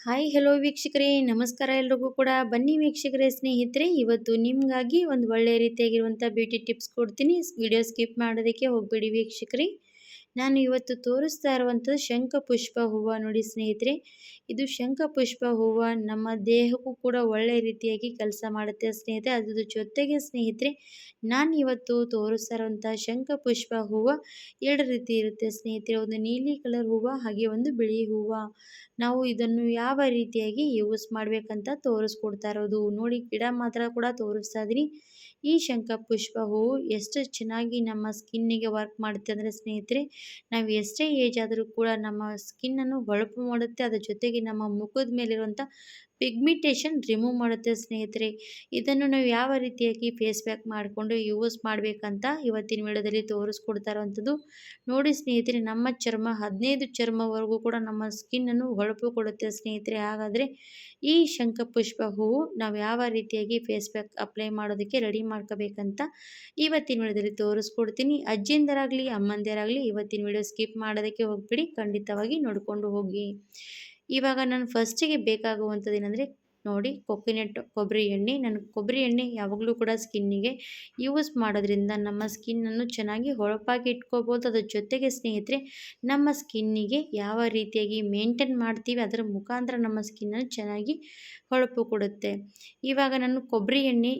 Hi hello ವೀಕ್ಷಕರೇ. ನಮಸ್ಕಾರ ಎಲ್ರಿಗೂ ಕೂಡ. ಬನ್ನಿ ವೀಕ್ಷಕರೇ ಸ್ನೇಹಿತರೆ. ಇವತ್ತು ನಿಮಗಾಗಿ ಒಂದು ಒಳ್ಳೆಯ ರೀತಿಯಾಗಿರುವಂಥ ಬ್ಯೂಟಿ ಟಿಪ್ಸ್ ಕೊಡ್ತೀನಿ. ವಿಡಿಯೋ ಸ್ಕಿಪ್ ಮಾಡೋದಕ್ಕೆ ಹೋಗಬೇಡಿ ವೀಕ್ಷಕರೇ. ನಾನು ಇವತ್ತು ತೋರಿಸ್ತಾ ಇರುವಂಥದ್ದು ಶಂಖಪುಷ್ಪ ಹೂವು ನೋಡಿ ಸ್ನೇಹಿತರೆ. ಇದು ಶಂಖಪುಷ್ಪ ಹೂವು ನಮ್ಮ ದೇಹಕ್ಕೂ ಕೂಡ ಒಳ್ಳೆ ರೀತಿಯಾಗಿ ಕೆಲಸ ಮಾಡುತ್ತೆ ಸ್ನೇಹಿತರೆ. ಅದ್ರ ಜೊತೆಗೆ ಸ್ನೇಹಿತರೆ, ನಾನು ಇವತ್ತು ತೋರಿಸ್ತಾ ಇರುವಂಥ ಶಂಖಪುಷ್ಪ ಹೂವು ಎರಡು ರೀತಿ ಇರುತ್ತೆ ಸ್ನೇಹಿತರೆ. ಒಂದು ನೀಲಿ ಕಲರ್ ಹೂವು, ಹಾಗೆ ಒಂದು ಬಿಳಿ ಹೂವು. ನಾವು ಇದನ್ನು ಯಾವ ರೀತಿಯಾಗಿ ಯೂಸ್ ಮಾಡಬೇಕಂತ ತೋರಿಸ್ಕೊಡ್ತಾ ಇರೋದು. ನೋಡಿ, ಗಿಡ ಮಾತ್ರ ಕೂಡ ತೋರಿಸ್ತಾ ಇದ್ದೀನಿ. ಈ ಶಂಖ ಪುಷ್ಪ ಹೂವು ಎಷ್ಟು ಚೆನ್ನಾಗಿ ನಮ್ಮ ಸ್ಕಿನ್ನಿಗೆ ವರ್ಕ್ ಮಾಡುತ್ತೆ ಅಂದರೆ ಸ್ನೇಹಿತರೆ ನಾವು ಎಷ್ಟೇ ಏಜ್ ಆದರೂ ಕೂಡ ನಮ್ಮ ಸ್ಕಿನ್ನನ್ನು ಹೊಳಪು ಮಾಡುತ್ತೆ. ಅದರ ಜೊತೆಗೆ ನಮ್ಮ ಮುಖದ ಮೇಲಿರುವಂಥ ಪಿಗ್ಮಿಟೇಷನ್ ರಿಮೂವ್ ಮಾಡುತ್ತೆ ಸ್ನೇಹಿತರೆ. ಇದನ್ನು ನಾವು ಯಾವ ರೀತಿಯಾಗಿ ಫೇಸ್ ಪ್ಯಾಕ್ ಮಾಡಿಕೊಂಡು ಯೂಸ್ ಮಾಡಬೇಕಂತ ಇವತ್ತಿನ ವಿಡಿಯೋದಲ್ಲಿ ತೋರಿಸ್ಕೊಡ್ತಾ ಇರೋವಂಥದ್ದು ನೋಡಿ ಸ್ನೇಹಿತರೆ, ನಮ್ಮ ಚರ್ಮ, ಹದಿನೈದು ಚರ್ಮವರೆಗೂ ಕೂಡ ನಮ್ಮ ಸ್ಕಿನ್ನನ್ನು ಹೊಳಪು ಕೊಡುತ್ತೆ ಸ್ನೇಹಿತರೆ. ಹಾಗಾದರೆ ಈ ಶಂಖಪುಷ್ಪ ಹೂವು ನಾವು ಯಾವ ರೀತಿಯಾಗಿ ಫೇಸ್ ಪ್ಯಾಕ್ ಅಪ್ಲೈ ಮಾಡೋದಕ್ಕೆ ರೆಡಿ ಮಾಡ್ಕೋಬೇಕಂತ ಇವತ್ತಿನ ವಿಡಿಯೋದಲ್ಲಿ ತೋರಿಸ್ಕೊಡ್ತೀನಿ. ಅಜ್ಜಿಂದರಾಗಲಿ, ಅಮ್ಮಂದಿರಾಗಲಿ ಇವತ್ತಿನ ವಿಡಿಯೋ ಸ್ಕಿಪ್ ಮಾಡೋದಕ್ಕೆ ಹೋಗ್ಬಿಡಿ. ಖಂಡಿತವಾಗಿ ನೋಡಿಕೊಂಡು ಹೋಗಿ. ಇವಾಗ ನಾನು ಫಸ್ಟಿಗೆ ಬೇಕಾಗುವಂಥದ್ದು ಏನಂದರೆ, ನೋಡಿ ಕೊಕೊನೆಟ್ ಕೊಬ್ಬರಿ ಎಣ್ಣೆ. ನಾನು ಕೊಬ್ಬರಿ ಎಣ್ಣೆ ಯಾವಾಗಲೂ ಕೂಡ ಸ್ಕಿನ್ನಿಗೆ ಯೂಸ್ ಮಾಡೋದ್ರಿಂದ ನಮ್ಮ ಸ್ಕಿನ್ನನ್ನು ಚೆನ್ನಾಗಿ ಹೊಳಪಾಗಿ ಇಟ್ಕೋಬೋದು. ಅದ್ರ ಜೊತೆಗೆ ಸ್ನೇಹಿತರೆ, ನಮ್ಮ ಸ್ಕಿನ್ನಿಗೆ ಯಾವ ರೀತಿಯಾಗಿ ಮೇಂಟೈನ್ ಮಾಡ್ತೀವಿ, ಅದರ ಮುಖಾಂತರ ನಮ್ಮ ಸ್ಕಿನ್ನನ್ನು ಚೆನ್ನಾಗಿ ಹೊಳಪು ಕೊಡುತ್ತೆ. ಇವಾಗ ನಾನು ಕೊಬ್ಬರಿ ಎಣ್ಣೆ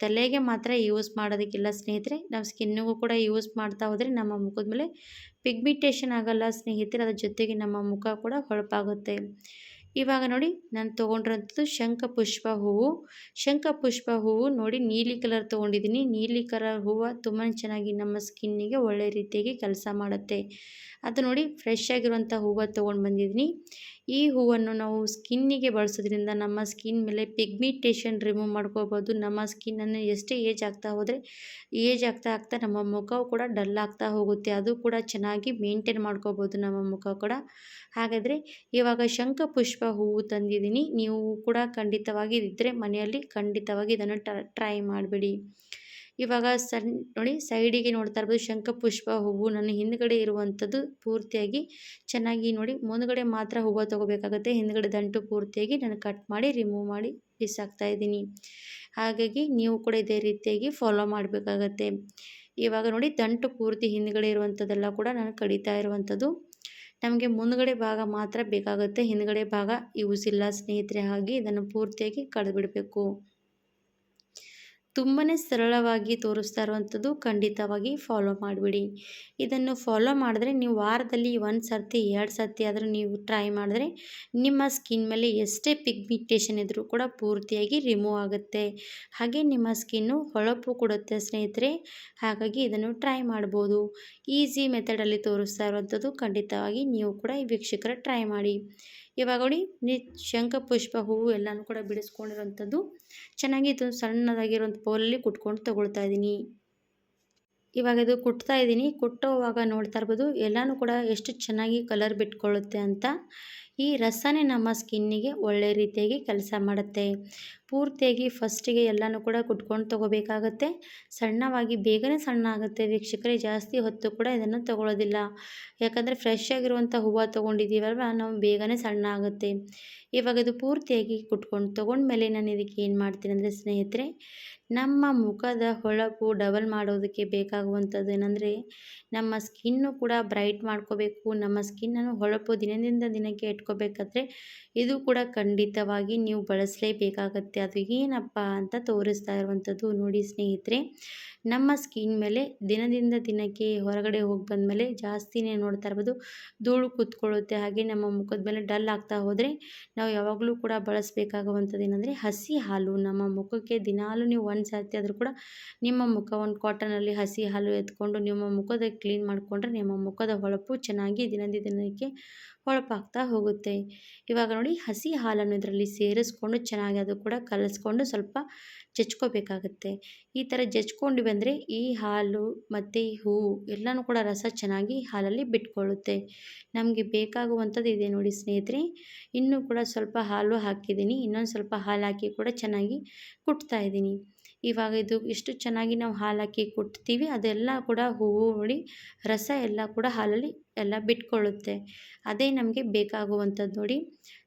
ತಲೆಗೆ ಮಾತ್ರ ಯೂಸ್ ಮಾಡೋದಕ್ಕಿಲ್ಲ ಸ್ನೇಹಿತರೆ. ನಮ್ಮ ಸ್ಕಿನ್ನಿಗೂ ಕೂಡ ಯೂಸ್ ಮಾಡ್ತಾ ಹೋದರೆ ನಮ್ಮ ಮುಖದ ಮೇಲೆ ಪಿಗ್ಮಿಟೇಷನ್ ಆಗೋಲ್ಲ ಸ್ನೇಹಿತರೆ. ಅದ್ರ ಜೊತೆಗೆ ನಮ್ಮ ಮುಖ ಕೂಡ ಹೊಳಪಾಗುತ್ತೆ. ಇವಾಗ ನೋಡಿ ನಾನು ತೊಗೊಂಡಿರೋಂಥದ್ದು ಶಂಖಪುಷ್ಪ ಹೂವು. ಶಂಖಪುಷ್ಪ ಹೂವು ನೋಡಿ ನೀಲಿ ಕಲರ್ ತೊಗೊಂಡಿದ್ದೀನಿ. ನೀಲಿ ಕಲರ್ ಹೂವು ತುಂಬಾ ಚೆನ್ನಾಗಿ ನಮ್ಮ ಸ್ಕಿನ್ನಿಗೆ ಒಳ್ಳೆ ರೀತಿಯಾಗಿ ಕೆಲಸ ಮಾಡುತ್ತೆ. ಅದು ನೋಡಿ ಫ್ರೆಶ್ ಆಗಿರುವಂಥ ಹೂವು ತೊಗೊಂಡು ಬಂದಿದ್ದೀನಿ. ಈ ಹೂವನ್ನು ನಾವು ಸ್ಕಿನ್ನಿಗೆ ಬಳಸೋದ್ರಿಂದ ನಮ್ಮ ಸ್ಕಿನ್ ಮೇಲೆ ಪಿಗ್ಮಿಟೇಷನ್ ರಿಮೂವ್ ಮಾಡ್ಕೋಬೋದು. ನಮ್ಮ ಸ್ಕಿನ್ನನ್ನು ಎಷ್ಟೇ ಏಜ್ ಆಗ್ತಾ ಹೋದರೆ ಏಜ್ ಆಗ್ತಾ ಆಗ್ತಾ ನಮ್ಮ ಮುಖ ಕೂಡ ಡಲ್ ಆಗ್ತಾ ಹೋಗುತ್ತೆ. ಅದು ಕೂಡ ಚೆನ್ನಾಗಿ ಮೇಂಟೈನ್ ಮಾಡ್ಕೋಬೋದು ನಮ್ಮ ಮುಖ ಕೂಡ. ಹಾಗಾದರೆ ಇವಾಗ ಶಂಖಪುಷ್ಪ ಹೂವು ತಂದಿದ್ದೀನಿ. ನೀವು ಕೂಡ ಖಂಡಿತವಾಗಿ ಇದ್ದರೆ ಮನೆಯಲ್ಲಿ ಖಂಡಿತವಾಗಿ ಇದನ್ನು ಟ್ರೈ ಮಾಡಿಬಿಡಿ. ಇವಾಗ ಸಣ್ಣ ನೋಡಿ ಸೈಡಿಗೆ ನೋಡ್ತಾ ಇರ್ಬೋದು ಶಂಖಪುಷ್ಪ ಹೂವು ನನ್ನ ಹಿಂದ್ಗಡೆ ಇರುವಂಥದ್ದು ಪೂರ್ತಿಯಾಗಿ ಚೆನ್ನಾಗಿ ನೋಡಿ ಮುಂದ್ಗಡೆ ಮಾತ್ರ ಹೂವು ತೊಗೋಬೇಕಾಗುತ್ತೆ. ಹಿಂದ್ಗಡೆ ದಂಟು ಪೂರ್ತಿಯಾಗಿ ನಾನು ಕಟ್ ಮಾಡಿ ರಿಮೂವ್ ಮಾಡಿ ಬಿಸಾಕ್ತಾ ಇದ್ದೀನಿ. ಹಾಗಾಗಿ ನೀವು ಕೂಡ ಇದೇ ರೀತಿಯಾಗಿ ಫಾಲೋ ಮಾಡಬೇಕಾಗತ್ತೆ. ಇವಾಗ ನೋಡಿ ದಂಟು ಪೂರ್ತಿ ಹಿಂದ್ಗಡೆ ಇರುವಂಥದ್ದೆಲ್ಲ ಕೂಡ ನಾನು ಕಡಿತಾ ಇರುವಂಥದ್ದು. ನಮಗೆ ಮುಂದ್ಗಡೆ ಭಾಗ ಮಾತ್ರ ಬೇಕಾಗುತ್ತೆ. ಹಿಂದ್ಗಡೆ ಭಾಗ ಯೂಸ್ ಇಲ್ಲ ಸ್ನೇಹಿತರೆ, ಹಾಗೆ ಇದನ್ನು ಪೂರ್ತಿಯಾಗಿ ಕಳೆದುಬಿಡಬೇಕು ತುಂಬಾ ಸರಳವಾಗಿ ತೋರಿಸ್ತಾ ಇರುವಂಥದ್ದು ಖಂಡಿತವಾಗಿ ಫಾಲೋ ಮಾಡಿಬಿಡಿ. ಇದನ್ನು ಫಾಲೋ ಮಾಡಿದ್ರೆ ನೀವು ವಾರದಲ್ಲಿ ಒಂದು ಸರ್ತಿ, ಎರಡು ಸರ್ತಿ ಆದರೂ ನೀವು ಟ್ರೈ ಮಾಡಿದ್ರೆ ನಿಮ್ಮ ಸ್ಕಿನ್ ಮೇಲೆ ಎಷ್ಟೇ ಪಿಗ್ಮಿಟೇಷನ್ ಇದ್ದರೂ ಕೂಡ ಪೂರ್ತಿಯಾಗಿ ರಿಮೂವ್ ಆಗುತ್ತೆ. ಹಾಗೆ ನಿಮ್ಮ ಸ್ಕಿನ್ನು ಹೊಳಪು ಕೊಡುತ್ತೆ ಸ್ನೇಹಿತರೆ, ಹಾಗಾಗಿ ಇದನ್ನು ಟ್ರೈ ಮಾಡ್ಬೋದು. ಈಸಿ ಮೆಥಡಲ್ಲಿ ತೋರಿಸ್ತಾ ಇರುವಂಥದ್ದು ಖಂಡಿತವಾಗಿ ನೀವು ಕೂಡ ಈ ವೀಕ್ಷಕರ ಟ್ರೈ ಮಾಡಿ. ಇವಾಗ ನೋಡಿ ನೀ ಶಂಖಪುಷ್ಪ ಹೂವು ಎಲ್ಲನೂ ಕೂಡ ಬಿಡಿಸ್ಕೊಂಡಿರೋಂಥದ್ದು ಚೆನ್ನಾಗಿ ಇದು ಸಣ್ಣದಾಗಿರೋಂಥ ಪೋಲಲ್ಲಿ ಕುಟ್ಕೊಂಡು ತೊಗೊಳ್ತಾ ಇದ್ದೀನಿ ಇವಾಗ ಇದು ಕುಟ್ತಾ ಇದ್ದೀನಿ ಕುಟ್ಟೋವಾಗ ನೋಡ್ತಾ ಇರ್ಬೋದು ಎಲ್ಲನೂ ಕೂಡ ಎಷ್ಟು ಚೆನ್ನಾಗಿ ಕಲರ್ ಬಿಟ್ಕೊಳ್ಳುತ್ತೆ ಅಂತ. ಈ ರಸನೇ ನಮ್ಮ ಸ್ಕಿನ್ನಿಗೆ ಒಳ್ಳೆ ರೀತಿಯಾಗಿ ಕೆಲಸ ಮಾಡುತ್ತೆ. ಪೂರ್ತಿಯಾಗಿ ಫಸ್ಟಿಗೆ ಎಲ್ಲನೂ ಕೂಡ ಕುಟ್ಕೊಂಡು ತೊಗೋಬೇಕಾಗತ್ತೆ. ಸಣ್ಣವಾಗಿ ಬೇಗನೆ ಸಣ್ಣ ಆಗುತ್ತೆ. ವೀಕ್ಷಕರೇ, ಜಾಸ್ತಿ ಹೊತ್ತು ಕೂಡ ಇದನ್ನು ತೊಗೊಳ್ಳೋದಿಲ್ಲ ಯಾಕಂದರೆ ಫ್ರೆಶ್ ಆಗಿರುವಂಥ ಹೂವು ತೊಗೊಂಡಿದ್ದೀವಲ್ವ? ನಾವು ಬೇಗನೆ ಸಣ್ಣ ಆಗುತ್ತೆ. ಇವಾಗ ಇದು ಪೂರ್ತಿಯಾಗಿ ಕುಟ್ಕೊಂಡು ತೊಗೊಂಡ್ಮೇಲೆ ನಾನು ಇದಕ್ಕೆ ಏನು ಮಾಡ್ತೀನಿ ಅಂದರೆ ಸ್ನೇಹಿತರೆ ನಮ್ಮ ಮುಖದ ಹೊಳಪು ಡಬಲ್ ಮಾಡೋದಕ್ಕೆ ಬೇಕಾಗುವಂಥದ್ದು ಏನಂದರೆ, ನಮ್ಮ ಸ್ಕಿನ್ನು ಕೂಡ ಬ್ರೈಟ್ ಮಾಡ್ಕೋಬೇಕು. ನಮ್ಮ ಸ್ಕಿನ್ನನ್ನು ಹೊಳಪು ದಿನದಿಂದ ದಿನಕ್ಕೆ ಇಟ್ಕೋಬೇಕಾದ್ರೆ, ಇದು ಕೂಡ ಖಂಡಿತವಾಗಿ ನೀವು ಬಳಸಲೇಬೇಕಾಗತ್ತೆ. ಅದು ಏನಪ್ಪ ಅಂತ ತೋರಿಸ್ತಾ ಇರುವಂಥದ್ದು ನೋಡಿ ಸ್ನೇಹಿತರೆ. ನಮ್ಮ ಸ್ಕಿನ್ ಮೇಲೆ ದಿನದಿಂದ ದಿನಕ್ಕೆ ಹೊರಗಡೆ ಹೋಗಿ ಬಂದಮೇಲೆ ಜಾಸ್ತಿನೇ ನೋಡ್ತಾ ಇರ್ಬೋದು. ಧೂಳು ಕೂತ್ಕೊಳ್ಳುತ್ತೆ, ಹಾಗೆ ನಮ್ಮ ಮುಖದ ಮೇಲೆ ಡಲ್ ಆಗ್ತಾ ಹೋದರೆ, ನಾವು ಯಾವಾಗಲೂ ಕೂಡ ಬಳಸಬೇಕಾಗುವಂಥದ್ದು ಏನಂದರೆ ಹಸಿ ಹಾಲು. ನಮ್ಮ ಮುಖಕ್ಕೆ ದಿನಾಲೂ ನೀವು ಒಂದು ಸರ್ತಿ ಆದರೂ ಕೂಡ ನಿಮ್ಮ ಮುಖ ಒಂದು ಕಾಟನಲ್ಲಿ ಹಸಿ ಹಾಲು ಎತ್ಕೊಂಡು ನಿಮ್ಮ ಮುಖದ ಕ್ಲೀನ್ ಮಾಡಿಕೊಂಡ್ರೆ ನಿಮ್ಮ ಮುಖದ ಹೊಳಪು ಚೆನ್ನಾಗಿ ದಿನದಿಂದ ದಿನಕ್ಕೆ ಹೊಳಪಾಗ್ತಾ ಹೋಗುತ್ತೆ. ಇವಾಗ ನೋಡಿ ಹಸಿ ಹಾಲನ್ನು ಇದರಲ್ಲಿ ಸೇರಿಸ್ಕೊಂಡು ಚೆನ್ನಾಗಿ ಅದು ಕೂಡ ಕಲಸ್ಕೊಂಡು ಸ್ವಲ್ಪ ಜಚ್ಕೋಬೇಕಾಗುತ್ತೆ ಈ ಥರ ಜಜ್ಕೊಂಡು ಬಂದರೆ ಈ ಹಾಲು ಮತ್ತು ಈ ಹೂವು ಎಲ್ಲನೂ ಕೂಡ ರಸ ಚೆನ್ನಾಗಿ ಹಾಲಲ್ಲಿ ಬಿಟ್ಕೊಳ್ಳುತ್ತೆ. ನಮಗೆ ಬೇಕಾಗುವಂಥದ್ದು ಇದೆ ನೋಡಿ ಸ್ನೇಹಿತರೆ. ಇನ್ನೂ ಕೂಡ ಸ್ವಲ್ಪ ಹಾಲು ಹಾಕಿದ್ದೀನಿ. ಇನ್ನೊಂದು ಸ್ವಲ್ಪ ಹಾಲು ಹಾಕಿ ಕೂಡ ಚೆನ್ನಾಗಿ ಕುಟ್ತಾ ಇದ್ದೀನಿ. ಇವಾಗ ಇದು ಎಷ್ಟು ಚೆನ್ನಾಗಿ ನಾವು ಹಾಲು ಹಾಕಿ ಕುಟ್ತೀವಿ, ಅದೆಲ್ಲ ಕೂಡ ಹೂವು ನೋಡಿ ರಸ ಎಲ್ಲ ಕೂಡ ಹಾಲಲ್ಲಿ ಎಲ್ಲ ಬಿಟ್ಕೊಳ್ಳುತ್ತೆ. ಅದೇ ನಮಗೆ ಬೇಕಾಗುವಂಥದ್ದು ನೋಡಿ.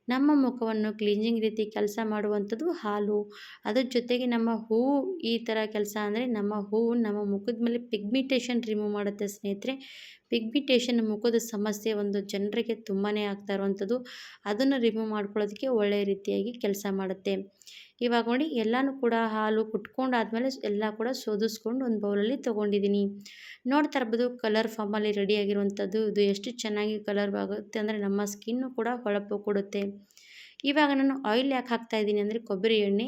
ನಮ್ಮ ಮುಖವನ್ನು ಕ್ಲೀನಿಂಗ್ ರೀತಿ ಕೆಲಸ ಮಾಡುವಂಥದ್ದು ಹಾಲು. ಅದ್ರ ಜೊತೆಗೆ ನಮ್ಮ ಹೂವು ಈ ಥರ ಕೆಲಸ ಅಂದರೆ ನಮ್ಮ ಹೂವು ನಮ್ಮ ಮುಖದ ಮೇಲೆ ಪಿಗ್ಮಿಟೇಷನ್ ರಿಮೂವ್ ಮಾಡುತ್ತೆ ಸ್ನೇಹಿತರೆ. ಪಿಗ್ಮಿಟೇಷನ್ ಮುಖದ ಸಮಸ್ಯೆ ಒಂದು ಜನರಿಗೆ ತುಂಬಾ ಆಗ್ತಾ ಇರುವಂಥದ್ದು. ಅದನ್ನು ರಿಮೂವ್ ಮಾಡ್ಕೊಳ್ಳೋದಕ್ಕೆ ಒಳ್ಳೆಯ ರೀತಿಯಾಗಿ ಕೆಲಸ ಮಾಡುತ್ತೆ. ಇವಾಗ ನೋಡಿ ಎಲ್ಲನೂ ಕೂಡ ಹಾಲು ಕುಟ್ಕೊಂಡಾದ್ಮೇಲೆ ಎಲ್ಲ ಕೂಡ ಶೋಧಿಸ್ಕೊಂಡು ಒಂದು ಬೌಲಲ್ಲಿ ತೊಗೊಂಡಿದ್ದೀನಿ. ನೋಡ್ತಾ ಇರ್ಬೋದು ಕಲರ್ ಫಾರ್ಮಲ್ಲಿ ರೆಡಿಯಾಗಿರುವಂಥದ್ದು ಇದು ಎಷ್ಟು ಚೆನ್ನಾಗಿ ಕಲರ್ ಆಗುತ್ತೆ ಅಂದರೆ ನಮ್ಮ ಸ್ಕಿನ್ನು ಕೂಡ ಹೊಳಪು ಕೊಡುತ್ತೆ. ಇವಾಗ ನಾನು ಆಯಿಲ್ ಯಾಕೆ ಹಾಕ್ತಾ ಇದ್ದೀನಿ ಅಂದರೆ ಕೊಬ್ಬರಿ ಎಣ್ಣೆ.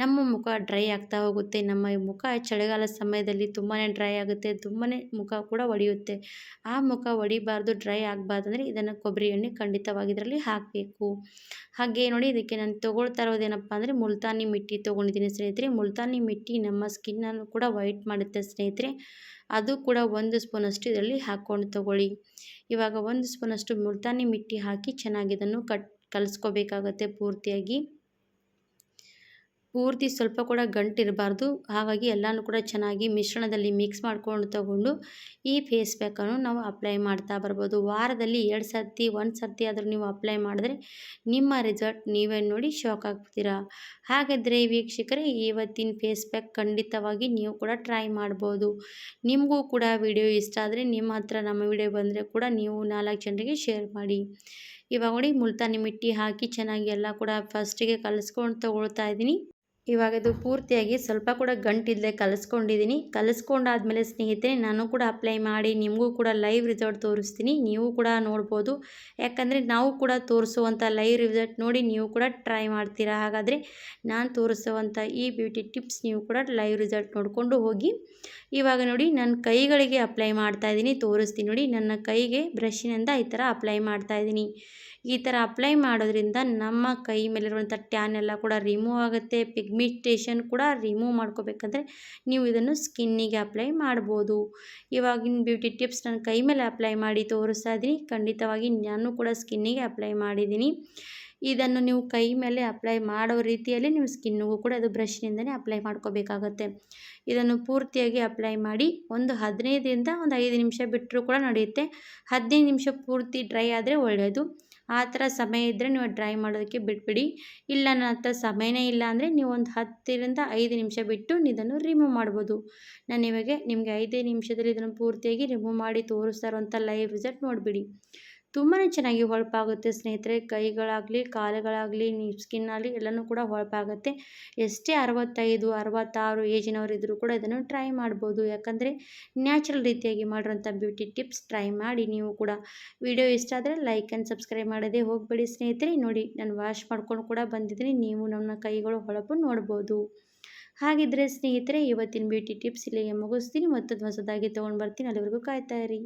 ನಮ್ಮ ಮುಖ ಡ್ರೈ ಆಗ್ತಾ ಹೋಗುತ್ತೆ. ನಮ್ಮ ಮುಖ ಚಳಿಗಾಲ ಸಮಯದಲ್ಲಿ ತುಂಬಾ ಡ್ರೈ ಆಗುತ್ತೆ. ತುಂಬಾ ಮುಖ ಕೂಡ ಒಡೆಯುತ್ತೆ. ಆ ಮುಖ ಒಡಿಬಾರ್ದು ಡ್ರೈ ಆಗಬಾರ್ದು ಅಂದರೆ ಇದನ್ನು ಕೊಬ್ಬರಿ ಎಣ್ಣೆ ಖಂಡಿತವಾಗಿ ಇದರಲ್ಲಿ ಹಾಕಬೇಕು. ಹಾಗೆ ನೋಡಿ ಇದಕ್ಕೆ ನಾನು ತೊಗೊಳ್ತಾ ಇರೋದೇನಪ್ಪ ಅಂದರೆ ಮುಲ್ತಾನಿ ಮಿಟ್ಟಿ ತೊಗೊಂಡಿದ್ದೀನಿ ಸ್ನೇಹಿತರೆ. ಮುಲ್ತಾನಿ ಮಿಟ್ಟಿ ನಮ್ಮ ಸ್ಕಿನ್ನನ್ನು ಕೂಡ ವೈಟ್ ಮಾಡುತ್ತೆ ಸ್ನೇಹಿತರೆ. ಅದು ಕೂಡ ಒಂದು ಸ್ಪೂನಷ್ಟು ಇದರಲ್ಲಿ ಹಾಕ್ಕೊಂಡು ತೊಗೊಳ್ಳಿ. ಇವಾಗ ಒಂದು ಸ್ಪೂನಷ್ಟು ಮುಲ್ತಾನಿ ಮಿಟ್ಟಿ ಹಾಕಿ ಚೆನ್ನಾಗಿ ಇದನ್ನು ಕಟ್ ಕಲಿಸ್ಕೋಬೇಕಾಗತ್ತೆ ಪೂರ್ತಿಯಾಗಿ. ಪೂರ್ತಿ ಸ್ವಲ್ಪ ಕೂಡ ಗಂಟಿರಬಾರ್ದು ಹಾಗಾಗಿ ಎಲ್ಲನೂ ಕೂಡ ಚೆನ್ನಾಗಿ ಮಿಶ್ರಣದಲ್ಲಿ ಮಿಕ್ಸ್ ಮಾಡ್ಕೊಂಡು ತಗೊಂಡು ಈ ಫೇಸ್ ಪ್ಯಾಕನ್ನು ನಾವು ಅಪ್ಲೈ ಮಾಡ್ತಾ ಬರ್ಬೋದು. ವಾರದಲ್ಲಿ ಎರಡು ಸರ್ತಿ, ಒಂದು ಸರ್ತಿ ಆದರೂ ನೀವು ಅಪ್ಲೈ ಮಾಡಿದ್ರೆ ನಿಮ್ಮ ರಿಸಲ್ಟ್ ನೀವೇ ನೋಡಿ ಶಾಕ್ ಆಗ್ತೀರಾ. ಹಾಗಾದರೆ ವೀಕ್ಷಕರೇ, ಇವತ್ತಿನ ಫೇಸ್ ಪ್ಯಾಕ್ ಖಂಡಿತವಾಗಿ ನೀವು ಕೂಡ ಟ್ರೈ ಮಾಡ್ಬೋದು. ನಿಮಗೂ ಕೂಡ ವಿಡಿಯೋ ಇಷ್ಟ ಆದರೆ ನಿಮ್ಮ ಹತ್ರ ನಮ್ಮ ವಿಡಿಯೋ ಬಂದರೆ ಕೂಡ ನೀವು ನಾಲ್ಕು ಜನರಿಗೆ ಶೇರ್ ಮಾಡಿ. ಇವಾಗ ನೋಡಿ ಮುಲ್ತಾನಿ ಮಿಟ್ಟಿ ಹಾಕಿ ಚೆನ್ನಾಗಿ ಎಲ್ಲ ಕೂಡ ಫಸ್ಟಿಗೆ ಕಲಿಸ್ಕೊಂಡು ತೊಗೊಳ್ತಾ ಇದ್ದೀನಿ. ಇವಾಗ ಇದು ಪೂರ್ತಿಯಾಗಿ ಸ್ವಲ್ಪ ಕೂಡ ಗಂಟಿಲ್ಲದೆ ಕಲಿಸ್ಕೊಂಡಿದ್ದೀನಿ. ಕಲಿಸ್ಕೊಂಡಾದ್ಮೇಲೆ ಸ್ನೇಹಿತರೆ, ನಾನು ಕೂಡ ಅಪ್ಲೈ ಮಾಡಿ, ನಿಮಗೂ ಕೂಡ ಲೈವ್ ರಿಸಲ್ಟ್ ತೋರಿಸ್ತೀನಿ. ನೀವು ಕೂಡ ನೋಡ್ಬೋದು. ಯಾಕಂದರೆ ನಾವು ಕೂಡ ತೋರಿಸುವಂಥ ಲೈವ್ ರಿಸಲ್ಟ್ ನೋಡಿ ನೀವು ಕೂಡ ಟ್ರೈ ಮಾಡ್ತೀರಾ. ಹಾಗಾದರೆ ನಾನು ತೋರಿಸುವಂಥ ಈ ಬ್ಯೂಟಿ ಟಿಪ್ಸ್ ನೀವು ಕೂಡ ಲೈವ್ ರಿಸಲ್ಟ್ ನೋಡಿಕೊಂಡು ಹೋಗಿ. ಇವಾಗ ನೋಡಿ ನನ್ನ ಕೈಗಳಿಗೆ ಅಪ್ಲೈ ಮಾಡ್ತಾ ಇದ್ದೀನಿ. ತೋರಿಸ್ತೀನಿ ನೋಡಿ, ನನ್ನ ಕೈಗೆ ಬ್ರಷಿನಿಂದ ಈ ಥರ ಅಪ್ಲೈ ಮಾಡ್ತಾ ಇದ್ದೀನಿ. ಈ ಥರ ಅಪ್ಲೈ ಮಾಡೋದ್ರಿಂದ ನಮ್ಮ ಕೈ ಮೇಲಿರುವಂಥ ಟ್ಯಾನ್ ಎಲ್ಲ ಕೂಡ ರಿಮೂವ್ ಆಗುತ್ತೆ. ಪಿಗ್ಮಿಟೇಷನ್ ಕೂಡ ರಿಮೂವ್ ಮಾಡ್ಕೋಬೇಕಂದ್ರೆ ನೀವು ಇದನ್ನು ಸ್ಕಿನ್ನಿಗೆ ಅಪ್ಲೈ ಮಾಡ್ಬೋದು. ಇವಾಗಿನ ಬ್ಯೂಟಿ ಟಿಪ್ಸ್ ನನ್ನ ಕೈ ಮೇಲೆ ಅಪ್ಲೈ ಮಾಡಿ ತೋರಿಸ್ತಾ ಇದ್ದೀನಿ. ಖಂಡಿತವಾಗಿ ನಾನು ಕೂಡ ಸ್ಕಿನ್ನಿಗೆ ಅಪ್ಲೈ ಮಾಡಿದ್ದೀನಿ. ಇದನ್ನು ನೀವು ಕೈ ಮೇಲೆ ಅಪ್ಲೈ ಮಾಡೋ ರೀತಿಯಲ್ಲಿ ನೀವು ಸ್ಕಿನ್ನಿಗೂ ಕೂಡ ಅದು ಬ್ರಷ್ನಿಂದನೇ ಅಪ್ಲೈ ಮಾಡ್ಕೋಬೇಕಾಗತ್ತೆ. ಇದನ್ನು ಪೂರ್ತಿಯಾಗಿ ಅಪ್ಲೈ ಮಾಡಿ ಒಂದು ಹದಿನೈದರಿಂದ ಒಂದು ಐದು ನಿಮಿಷ ಬಿಟ್ಟರೂ ಕೂಡ ನಡೆಯುತ್ತೆ. ಹದಿನೈದು ನಿಮಿಷ ಪೂರ್ತಿ ಡ್ರೈ ಆದರೆ ಒಳ್ಳೆಯದು ಆ ಥರ ಸಮಯ ಇದ್ದರೆ ನೀವು ಡ್ರೈ ಮಾಡೋದಕ್ಕೆ ಬಿಟ್ಬಿಡಿ. ಇಲ್ಲ, ನನ್ನ ಹತ್ರ ಸಮಯನೇ ಇಲ್ಲ ಅಂದರೆ ನೀವು ಒಂದು ಹತ್ತರಿಂದ ಐದು ನಿಮಿಷ ಬಿಟ್ಟು ಇದನ್ನು ರಿಮೂವ್ ಮಾಡ್ಬೋದು. ನಾನು ಇವಾಗ ನಿಮಗೆ ಐದೇ ನಿಮಿಷದಲ್ಲಿ ಇದನ್ನು ಪೂರ್ತಿಯಾಗಿ ರಿಮೂವ್ ಮಾಡಿ ತೋರಿಸ್ತಾ ಅಂತ ಲೈವ್ ರಿಸಲ್ಟ್ ನೋಡಿಬಿಡಿ. ತುಂಬಾ ಚೆನ್ನಾಗಿ ಹೊಳಪಾಗುತ್ತೆ ಸ್ನೇಹಿತರೆ. ಕೈಗಳಾಗಲಿ, ಕಾಲುಗಳಾಗಲಿ ಸ್ಕಿನ್ ಸ್ಕಿನ್ನಾಗಲಿ ಎಲ್ಲನೂ ಕೂಡ ಹೊಳಪಾಗುತ್ತೆ. ಎಷ್ಟೇ ಅರವತ್ತೈದು, ಅರವತ್ತಾರು ಏಜಿನವರು ಇದ್ದರೂ ಕೂಡ ಇದನ್ನು ಟ್ರೈ ಮಾಡ್ಬೋದು. ಯಾಕಂದರೆ ನ್ಯಾಚುರಲ್ ರೀತಿಯಾಗಿ ಮಾಡಿರೋಂಥ ಬ್ಯೂಟಿ ಟಿಪ್ಸ್ ಟ್ರೈ ಮಾಡಿ ನೀವು ಕೂಡ. ವಿಡಿಯೋ ಇಷ್ಟ ಆದರೆ ಲೈಕ್ ಆ್ಯಂಡ್ ಸಬ್ಸ್ಕ್ರೈಬ್ ಮಾಡೋದೇ ಹೋಗಬೇಡಿ ಸ್ನೇಹಿತರೆ. ನೋಡಿ, ನಾನು ವಾಶ್ ಮಾಡ್ಕೊಂಡು ಕೂಡ ಬಂದಿದ್ದೀನಿ. ನೀವು ನನ್ನ ಕೈಗಳು ಹೊಳಪು ನೋಡ್ಬೋದು. ಹಾಗಿದ್ದರೆ ಸ್ನೇಹಿತರೆ, ಇವತ್ತಿನ ಬ್ಯೂಟಿ ಟಿಪ್ಸ್ ಇಲ್ಲಿಗೆ ಮುಗಿಸ್ತೀನಿ. ಮತ್ತೊಂದು ಹೊಸದಾಗಿ ತೊಗೊಂಡು ಬರ್ತೀನಿ. ಅಲ್ಲಿವರೆಗೂ ಕಾಯ್ತಾ ಇರಿ.